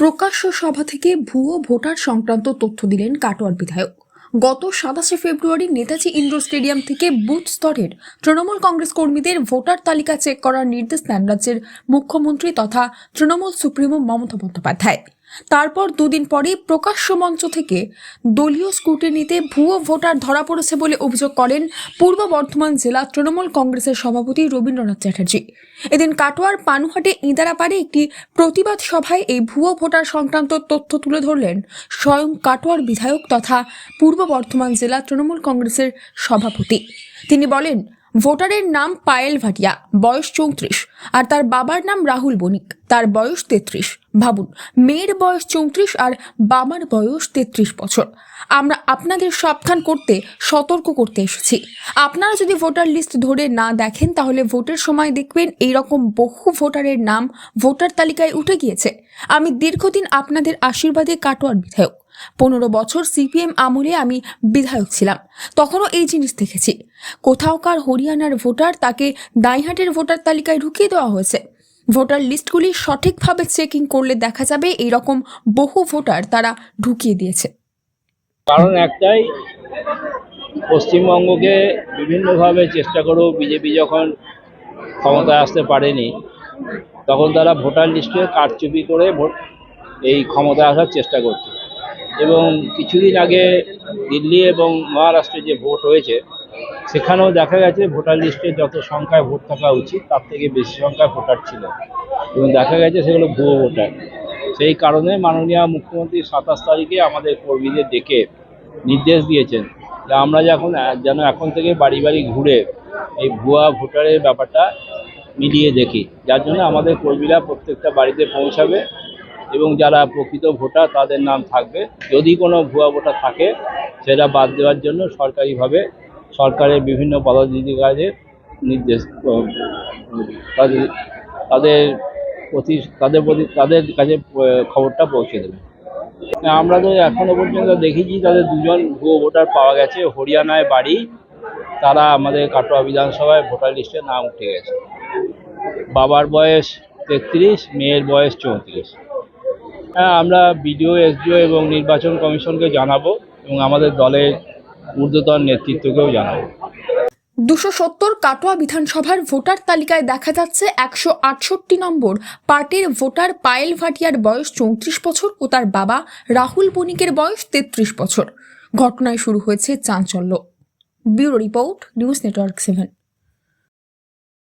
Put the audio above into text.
প্রকাশ্য সভা থেকে ভুয়ো ভোটার সংক্রান্ত তথ্য দিলেন কাটোয়ার বিধায়ক। গত সাতাশে ফেব্রুয়ারি নেতাজি ইন্ডোর স্টেডিয়াম থেকে বুথ স্তরের তৃণমূল কংগ্রেস কর্মীদের ভোটার তালিকা চেক করার নির্দেশ দেন রাজ্যের মুখ্যমন্ত্রী তথা তৃণমূল সুপ্রিমো মমতা বন্দ্যোপাধ্যায়। তারপর দুদিন পরেই প্রকাশ্য মঞ্চ থেকে দলীয় স্কুটিনিতে ভুয়ো ভোটার ধরা পড়েছে বলে অভিযোগ করেন পূর্ব বর্ধমান জেলা তৃণমূল কংগ্রেসের সভাপতি রবীন্দ্রনাথ চ্যাটার্জি। এদিন কাটোয়ার পানুহাটে ইঁদারাপাড়ে একটি প্রতিবাদ সভায় এই ভুয়ো ভোটার সংক্রান্ত তথ্য তুলে ধরলেন স্বয়ং কাটোয়ার বিধায়ক তথা পূর্ব বর্ধমান জেলা তৃণমূল কংগ্রেসের সভাপতি। তিনি বলেন ভোটারের নাম পায়েল ভাটিয়া, বয়স চৌত্রিশ, আর তার বাবার নাম রাহুল বণিক, তার বয়স তেত্রিশ। ভাবুন, মেয়ের বয়স চৌত্রিশ আর বাবার বয়স তেত্রিশ বছর। আমরা আপনাদের সাবধান করতে, সতর্ক করতে এসেছি। আপনারা যদি ভোটার লিস্ট ধরে না দেখেন, তাহলে ভোটের সময় দেখবেন এইরকম বহু ভোটারের নাম ভোটার তালিকায় উঠে গিয়েছে। আমি দীর্ঘদিন আপনাদের আশীর্বাদে কাটোয়ার বিধায়ক। পনেরো বছর সিপিএম আমলে আমি বিধায়ক ছিলাম। তখনও এই জিনিস দেখেছি। কোথাওকার হরিয়ানার ভোটার তাকে দাইহাটের ভোটার তালিকায় ঢুকিয়ে দেওয়া হয়েছে। ভোটার লিস্টগুলি সঠিকভাবে চেকিং করলে দেখা যাবে এইরকম বহু ভোটার তারা ঢুকিয়ে দিয়েছে। কারণ একটাই, পশ্চিমবঙ্গকে বিভিন্নভাবে চেষ্টা করেও বিজেপি যখন ক্ষমতায় আসতে পারেনি, তখন তারা ভোটার লিস্টে কারচুপি করে ভোট, এই ক্ষমতায় আসার চেষ্টা করছে এবং কিছুদিন আগে দিল্লি এবং মহারাষ্ট্রে যে ভোট হয়েছে, সেখানেও দেখা গেছে ভোটার লিস্টে যত সংখ্যায় ভোট থাকা উচিত, তার থেকে বেশি সংখ্যায় ভোটার ছিল। এবং দেখা গেছে সেগুলো ভুয়ো ভোটার। সেই কারণে মাননীয় মুখ্যমন্ত্রী সাতাশ তারিখে আমাদের কর্মীদের ডেকে নির্দেশ দিয়েছেন যে আমরা যখন যেন এখন থেকে বাড়ি বাড়ি ঘুরে এই ভুয়া ভোটারের ব্যাপারটা মিলিয়ে দেখি। যার জন্য আমাদের কর্মীরা প্রত্যেকটা বাড়িতে পৌঁছাবে। এবং যারা প্রকৃত ভোটার, তাদের নাম থাকবে। যদি কোনো ভুয়া ভোটার থাকে, সেটা বাদ দেওয়ার জন্য সরকারিভাবে সরকারের বিভিন্ন পদাধিকারীদের নির্দেশ, তাদের তাদের প্রতি তাদের প্রতি, তাদের কাছে খবরটা পৌঁছে দেবে। আমরা তো এখনও পর্যন্ত দেখেছি তাদের দুজন ভুয়ো ভোটার পাওয়া গেছে। হরিয়ানায় বাড়ি, তারা আমাদের কাটোয়া বিধানসভায় ভোটার লিস্টে নাম উঠে গেছে। বাবার বয়স তেত্রিশ, মেয়ের বয়স চৌত্রিশ। হ্যাঁ আমরা বিডিও, এসডিও এবং নির্বাচন কমিশনকে জানাব এবং আমাদের দলের ঊর্ধ্বতন নেতৃত্বকেও জানাব। দুশো সত্তর কাটোয়া বিধানসভার ভোটার তালিকায় দেখা যাচ্ছে একশো আটষট্টি নম্বর পার্টির ভোটার পায়েল ভাটিয়ার বয়স চৌত্রিশ বছর ও তার বাবা রাহুল বণিকের বয়স তেত্রিশ বছর। ঘটনায় শুরু হয়েছে চাঞ্চল্য। Bureau report, news network seven.